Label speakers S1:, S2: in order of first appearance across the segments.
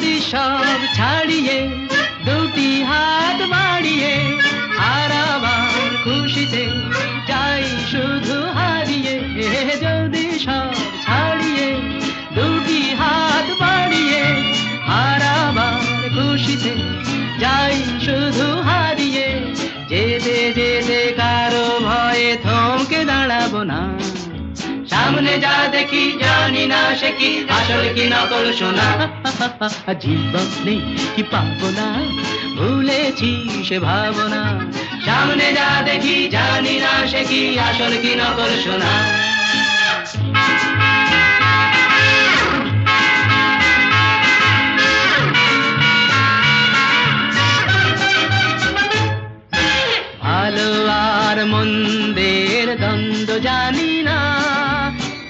S1: সব ছাড়িয়ে, দুটি হাত বাড়িয়ে, আর আমার খুশিতে চাই শুধু হারিয়ে। যদি সব ছাড়িয়ে, দুটি হাত বাড়িয়ে, আর আমার খুশিতে যাই শুধু যা দেখি জানি না সে কি। আসল কি নকল কি পাবো না? ভুলেছি সে ভাবনা। সামনে যা দেখি জানি না সে কি। আসল কি নকল শোনা? ভালো আর মন্দের দ্বন্দ্ব জানি না।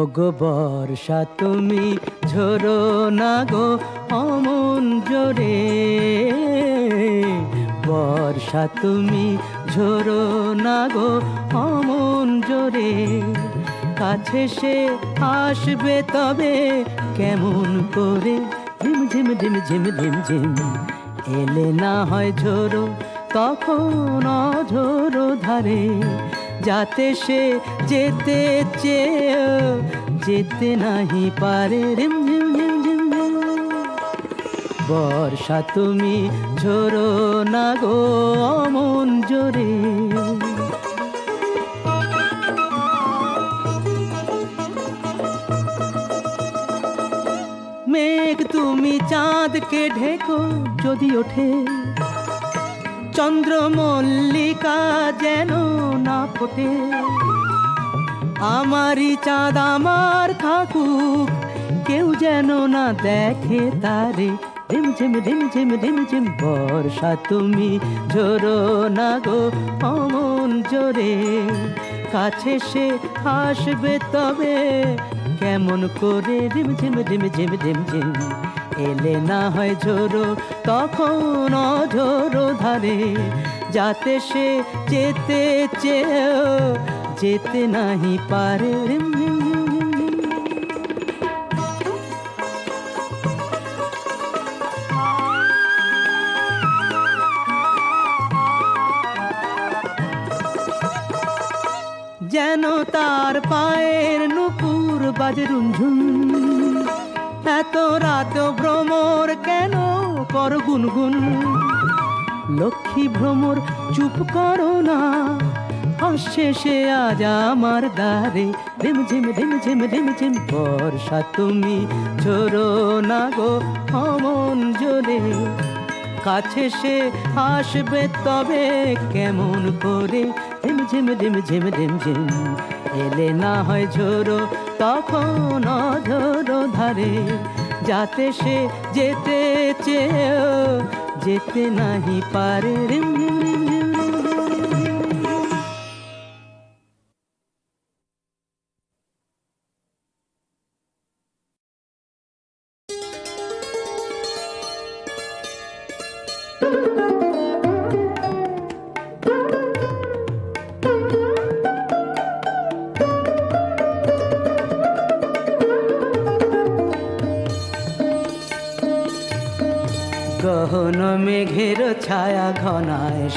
S2: ওগো বর্ষা তুমি ঝোরো না গো অমন জোরে। বর্ষা তুমি ঝোরো না গো অমন জোরে। কাছে সে আসবে তবে কেমন করে? ঝিম ঝিম ঝিম ঝিম ঝিম ঝিম। এলে না হয় ঝোরো, তখন অঝোরো ধারে। যাতে সে যেতে চেয়ে যেতে নাহি পারে রিম ঝিম ঝিম ঝিম। বর্ষা তুমি ঝোরো না গো অমন জোরে মেঘ তুমি চাঁদকে ঢেকো, যদি ওঠে চন্দ্রমল্লিকা যেন না ফোটে। আমারই চাঁদ, আমার থাকুক, কেউ যেন না দেখে তারে। ঝিম ঝিম ঝিম ঝিম ঝিম ঝিম, বর্ষা তুমি ঝোরো না গো, অমন জোরে। কাছে সে আসবে তবে কেমন করে? রিম ঝিম ঝিম ঝিম ঝিম ঝিম। এলে না হয় ঝোরো তখন ঝোরো ধারে যাতে সে যেতে চেয়েও, যেতে নাহি পারে।
S1: যেন তার পায়ের নুপুর বাজে রুনঝুন এত রাত ভ্রমর কেন? কর গুনগুন। লক্ষ্মী ভ্রমর, চুপ করো না। সে আজ আমার দ্বারে রিম ঝিম রিম ঝিম রিম ঝিম বর্ষা তুমি ঝোরো না গো অমন জোরে। কাছে সে আসবে তবে কেমন করে? রিম ঝিম রিম ঝিম রিম ঝিম এলে না হয় ঝোরো তখন ধরো ধারে। যাতে সে যেতে চেয়েও, যেতে নাহি পারে। রিম ঝিম রিম রিম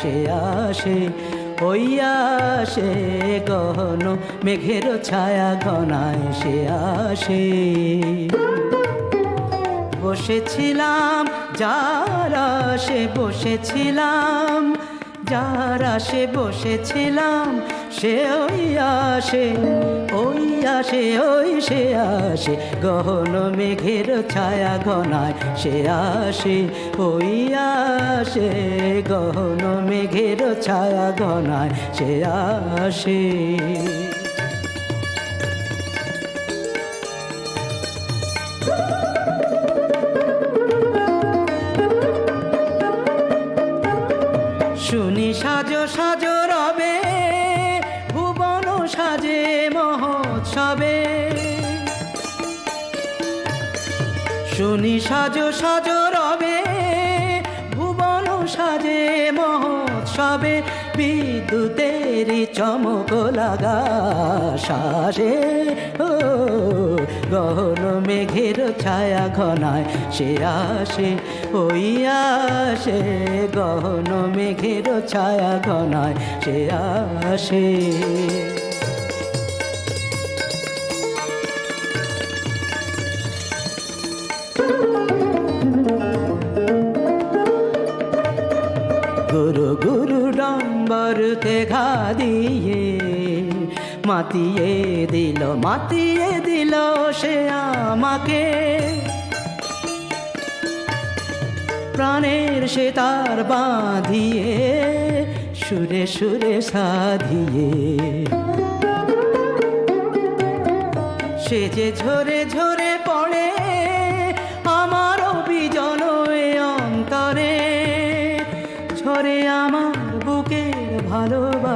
S1: ঘনায় সে আসে, ওই আসে। গহন মেঘের ছায়া ঘনায় সে আসে। বসেছিলাম, যারা সে বসেছিলাম। যার আসে বসেছিলাম, সে ওই আসে ওই আসে, ওই সে আসে। গহন মেঘের ছায়া ঘনায় সে আসে, ওই আসে। গহন মেঘের ছায়া ঘনায় সে আসে। সাজে মহোৎসবে বিদ্যুতেরই চমক লাগা সাজে, ও গহন মেঘের ছায়া ঘনায় সে আসে, ওই আসে, গহন মেঘের ছায়া ঘনায় সে আসে। গুরু ডম্বরতে ঘা দিয়ে মাতিয়ে দিল মাতিয়ে দিল সে আমাকে। প্রাণের সে তার বাঁধিয়ে, সুরে সুরে সাধিয়ে। সে যে ঝরে ঝরে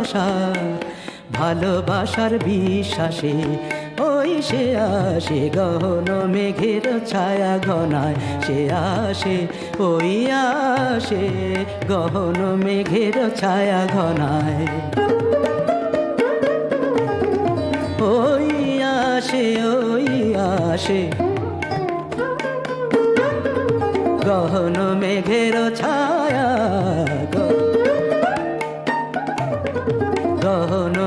S1: ভালোবাসা, ভালোবাসার বিশ্বাসে ওই সে আসে, গহন মেঘের ছায়া ঘনায় সে আসে, ওই আসে, গহন মেঘের ছায়া ঘনায়। ওই আসে ওই আসে, গহন মেঘের ছায়া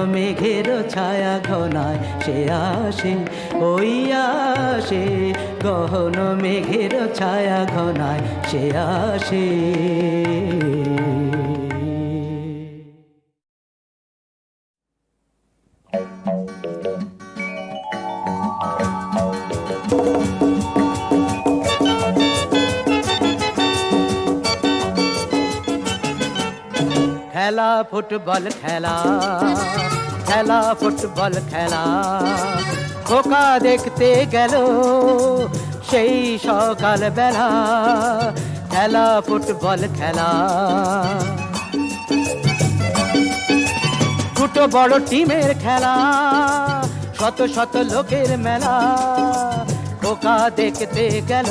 S1: মেঘের ছায়া ঘনায় সে আসে ওই আসে। গহন মেঘের ছায়া ঘনায় সে আসে। ফুটবল খেলা খেলা, ফুটবল খেলা। খোকা দেখতে গেল সেই সকাল বেলা খেলা, ফুটবল খেলা। দুটো বড় টিমের খেলা, শত শত লোকের মেলা। খোকা দেখতে গেল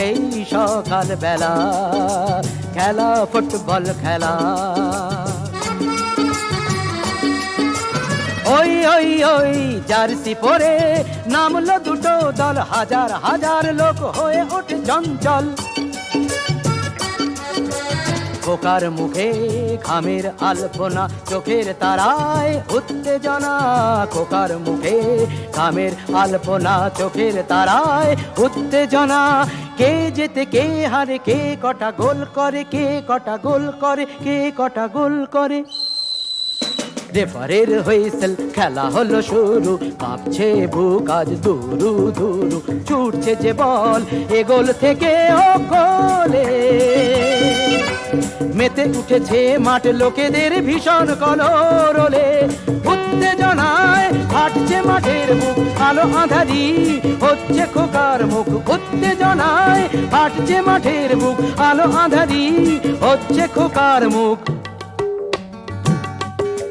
S1: সেই সকাল বেলা খেলা ফুটবল খেলা। ওই ওই ওই জার্সি পরে নামলো দুটো দল, হাজার হাজার লোক হয়ে ওঠে চঞ্চল খোকার মুখে ঘামের আলপনা, চোখের তারায় উত্তেজনা। খোকার মুখে ঘামের আলপনা, চোখের তারায় উত্তেজনা। কে যেতে কে হারে, কে কটা গোল করে, কে কটা গোল করে, কে কটা গোল করে? রেফারের হুইসেল খেলা হলো শুরু কাঁপছে বুক আজ দুরু দুরু, ছুটছে যে বল এ গোল থেকে ও গোলে। মেতে উঠেছে মাঠ লোকেদের ভীষণ কলরলে উত্তেজনায় ফাটছে মাঠের মুখ, আলো আধারি হচ্ছে খোকার মুখ, উত্তেজনায় ফাটছে মাঠের মুখ, আলো আধারি হচ্ছে খোকার মুখ।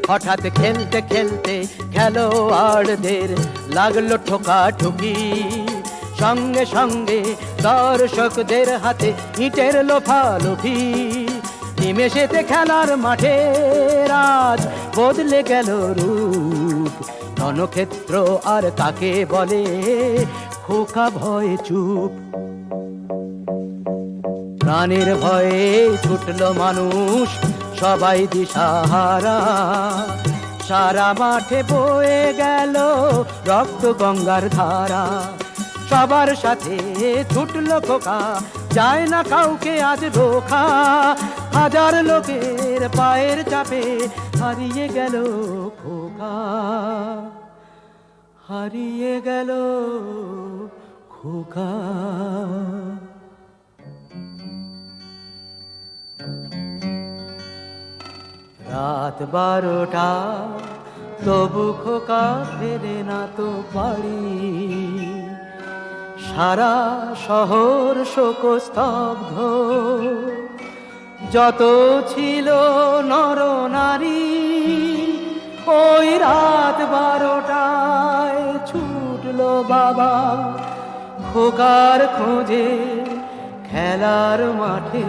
S1: হঠাৎ খেলতে খেলতে খেলোয়াড়দের লাগল ঠোকা ঠুকি সঙ্গে সঙ্গে দর্শকদের হাতে ইটের লোফা লোফালোফি। নিমেষেতে খেলার মাঠে রাজ বদলে গেল রূপ। রণক্ষেত্র আর কাকে বলে? খোকা ভয়ে চুপ। প্রাণের ভয়ে ছুটলো মানুষ সবাই দিশাহারা। সারা মাঠে বয়ে গেল রক্ত গঙ্গার ধারা। সবার সাথে ছুটলো খোকা, যায় না কাউকে আজ রোখা হাজার লোকের পায়ের চাপে হারিয়ে গেল খোকা। হারিয়ে গেল খোকা। রাত বারোটা, তবু খোকা ফেরে না তো পারি সারা শহর শোক স্তব্ধ যত ছিল নর নারী ওই রাত বারোটায় ছুটলো বাবা খোকার খোঁজে খেলার মাঠে।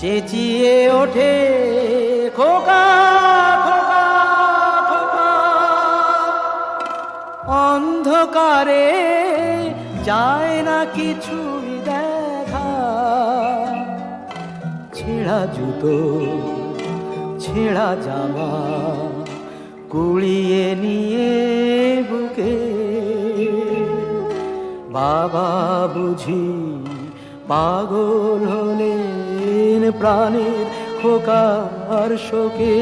S1: চেঁচিয়ে ওঠে, খোকা খোকা খোকা। অন্ধকারে যায় না কিছুই দেখা। ছেঁড়া জুতো, ছেঁড়া জামা কুড়িয়ে নিয়ে বুকে। বাবা বুঝি পাগল হলেন প্রাণের খোকার শোকে।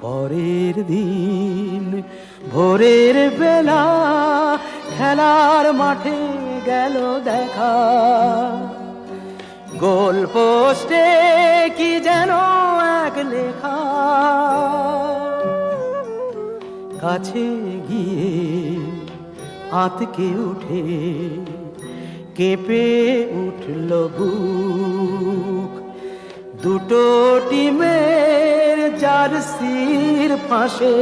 S1: পরের দিন ভোরের বেলা খেলার মাঠে গেল দেখা। গোল পোস্টে কি যেন এক লেখা। কাছে গিয়ে আতকে উঠে কেঁপে উঠল বুক। দুটো টিমের জার্সির পাশে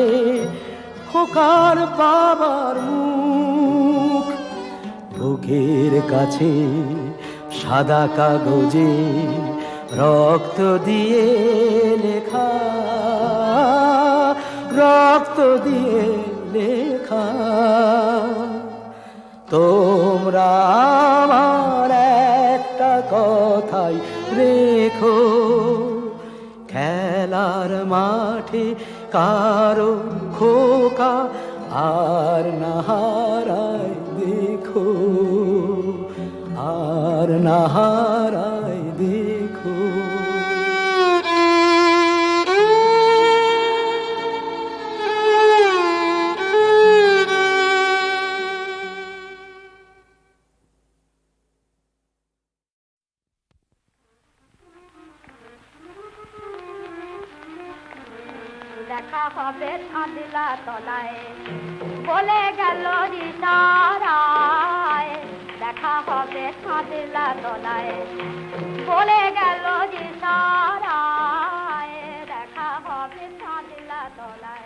S1: খোকার বাবার মুখ। বুকের কাছে সাদা কাগজে রক্ত দিয়ে লেখা, রক্ত দিয়ে লেখা। তোমরা আমার একটা কথাই রেখো, খেলার মাঠে কারও খোকা আর না না দেখো।
S3: দেখা হবে চাঁদিলা তলায়। বলে গেল রিসারায় দেখা হবে চাঁদিলা তলায়। বলে গেল যে দেখা হবে চাঁদিলা তলায়।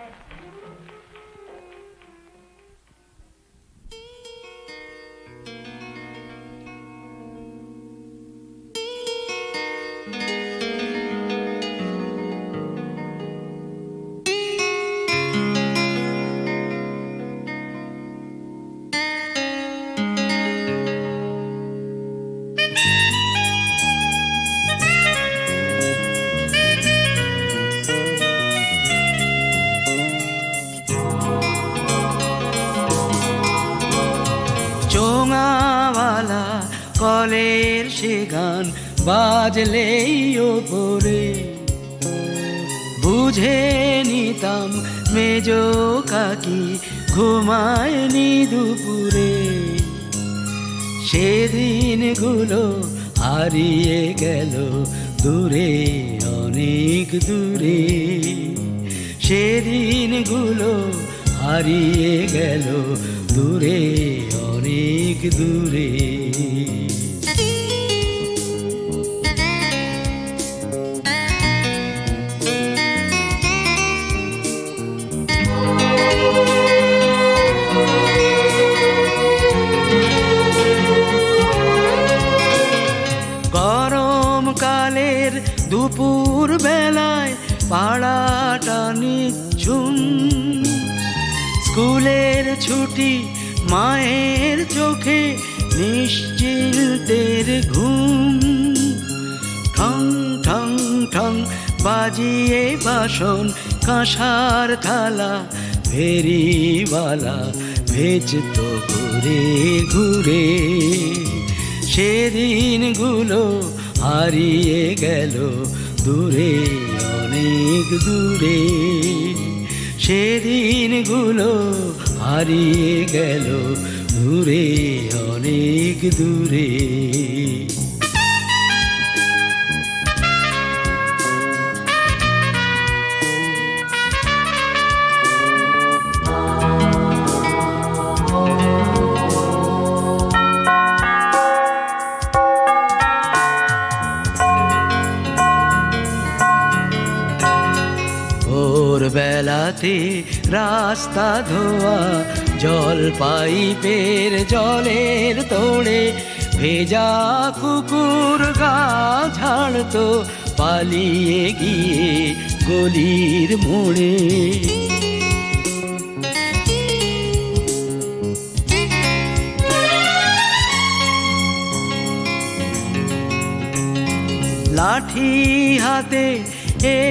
S1: কলের সে গান বাজলেই ওপরে। বুঝে নিতাম মেজ কাকি ঘুমায়নি দুপুরে। সেদিনগুলো হারিয়ে গেল দূরে, অনেক দূরে। সেদিনগুলো হারিয়ে গেল দূরে, অনেক দূরে। পাড়াটা নিঝুম। স্কুলের ছুটি মায়ের চোখে নিশ্চিন্তের ঘুম। ঠং ঠং ঠং বাজিয়ে বাসন, কাঁসার থালা ফেরিওয়ালা ভেজত ঘুরে ঘুরে। সেদিনগুলো হারিয়ে গেল দূরে। অনেক দূরে সেদিনগুলো হারিয়ে গেল দূরে অনেক দূরে। বেলাতে রাস্তা ধোয়া, জল পাইপের জলের তোড়ে, ভেজা কুকুর গা ঝাড়তো, পালিয়ে গিয়ে গলির মোড়ে। লাঠি হাতে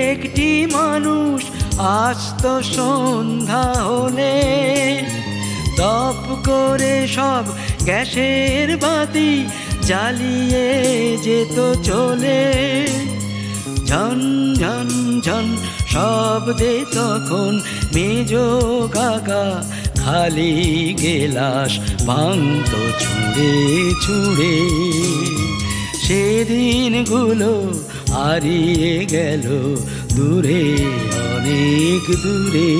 S1: একটি মানুষ আসত সন্ধ্যা হলে দপ করে সব গ্যাসের বাতি জ্বালিয়ে যেত চলে। ঝন ঝন ঝন শব্দে তখন মেজ কাকা খালি গেলাস ভাঙত ছুঁড়ে ছুঁড়ে। সেদিনগুলো হারিয়ে গেল দূরে, অনেক দূরে।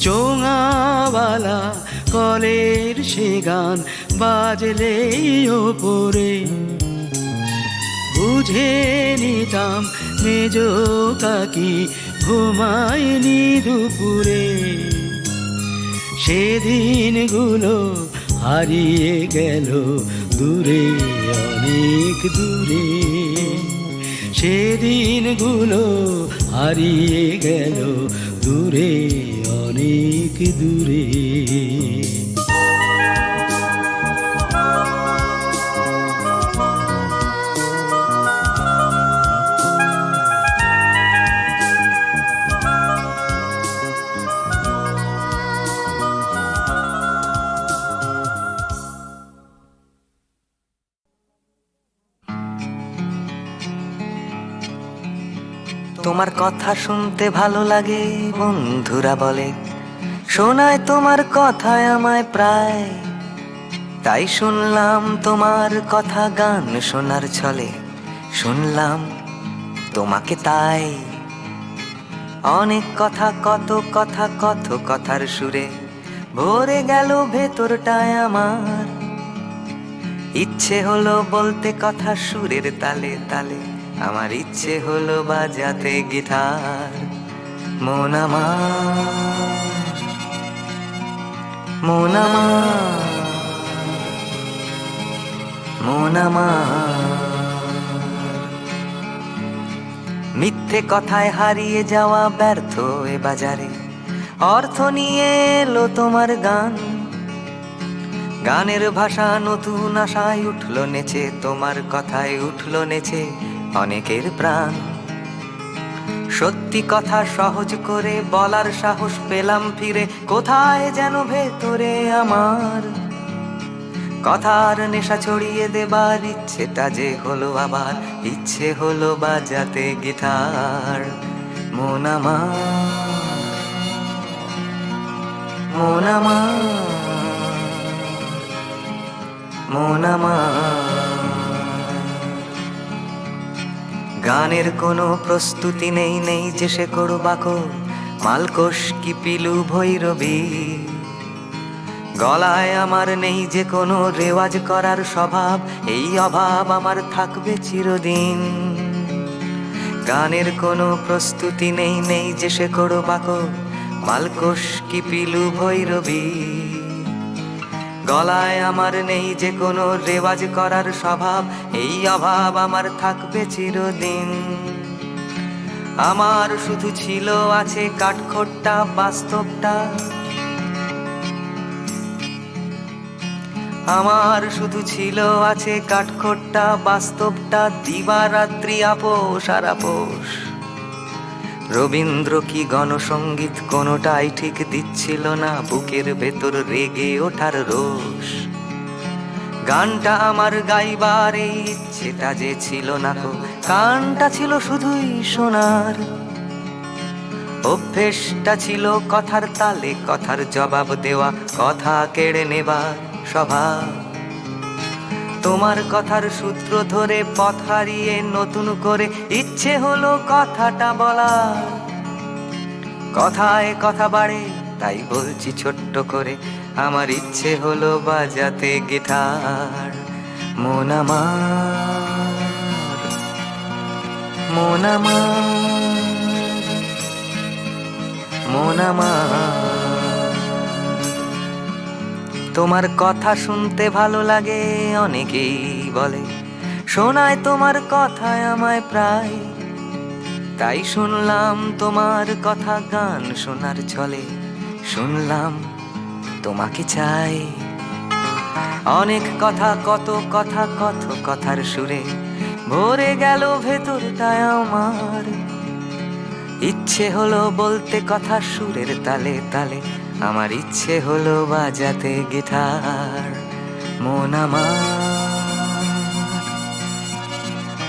S1: চোঙাওয়ালা কলের সে গান বাজলেই ওপরে। বুঝে নিতাম মেজ কাকি ঘুমায়নি দুপুরে। সেদিনগুলো হারিয়ে গেল দূরে, অনেক দূরে। সেদিনগুলো হারিয়ে গেল দূরে অনেক দূরে।
S4: তোমার কথা শুনতে ভালো লাগে, বন্ধুরা বলে। শোনায় তোমার কথায় আমায় প্রায়। তাই শুনলাম তোমার কথা গান শোনার ছলে। শুনলাম তোমাকে তাই। অনেক কথা, কত কথা, কত কথার সুরে। ভরে গেল ভেতরটায় আমার। ইচ্ছে হলো বলতে কথা সুরের তালে তালে। আমার ইচ্ছে হলো বাজাতে গিটার, মন আমার মন আমার মন আমার। মিথ্যে কথায় হারিয়ে যাওয়া ব্যর্থ এ বাজারে, অর্থ নিয়ে এলো তোমার গান। গানের ভাষা নতুন আশায় উঠল নেচে, তোমার কথায় উঠল নেচে অনেকের প্রাণ। সত্যি কথা সহজ করে বলার সাহস পেলাম ফিরে, কোথায় যেন ভেতরে আমার? কথার নেশা ছড়িয়ে দেবার ইচ্ছেটা যে হলো আবার, ইচ্ছে হলো বাজাতে গিটার। মন আমার মন আমার মন আমার। গানের কোনো প্রস্তুতি নেই নেই যে সে করো বাকো মালকোষ কি পিলু ভৈরবী? গলায় আমার নেই যে কোনো রেওয়াজ করার স্বভাব, এই অভাব আমার থাকবে চিরদিন। গানের কোনো প্রস্তুতি নেই নেই যে সে করো বাকো মালকোষ কি পিলু ভৈরবী? গলায় আমার নেই যে কোনো রেওয়াজ করার স্বভাব, এই অভাব আমার থাকবে চিরদিন। আমার শুধু ছিল আছে কাঠখোট্টা বাস্তবটা। আমার শুধু ছিল আছে কাঠখোট্টা বাস্তবটা, দিবারাত্রি আপোষ আর আপোষ। রবীন্দ্র কি গণসঙ্গীত কোনোটাই ঠিক দিচ্ছিল না? বুকের ভেতর রেগে ওঠার রোষ। গানটা আমার গাইবার ইচ্ছেটা যে ছিল না কো গানটা ছিল শুধুই শোনার অভ্যেসটা ছিল কথার তালে, কথার জবাব দেওয়া, কথা কেড়ে নেবার স্বভাব। তোমার কথার সূত্র ধরে পথ হারিয়ে নতুন করে ইচ্ছে হলো কথাটা বলা। কথায় কথা বাড়ে, তাই বলছি ছোট্ট করে, আমার ইচ্ছে হলো বাজাতে গিটার। মন আমার মন আমার মন আমার। তোমার কথা শুনতে ভালো লাগে, অনেকেই বলে। শোনায় তোমার কথায় আমায় প্রায়। তাই শুনলাম তোমার কথা, গান শোনার ছলে। শুনলাম তোমাকে চাই। অনেক কথা, কত কথা, কত কথার সুরে। ভরে গেল ভেতরটায় আমার। ইচ্ছে হলো বলতে কথা সুরের তালে তালে। আমার ইচ্ছে হলো বাজাতে গিটার মন আমার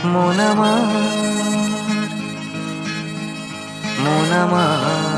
S4: মন আমার মন আমার।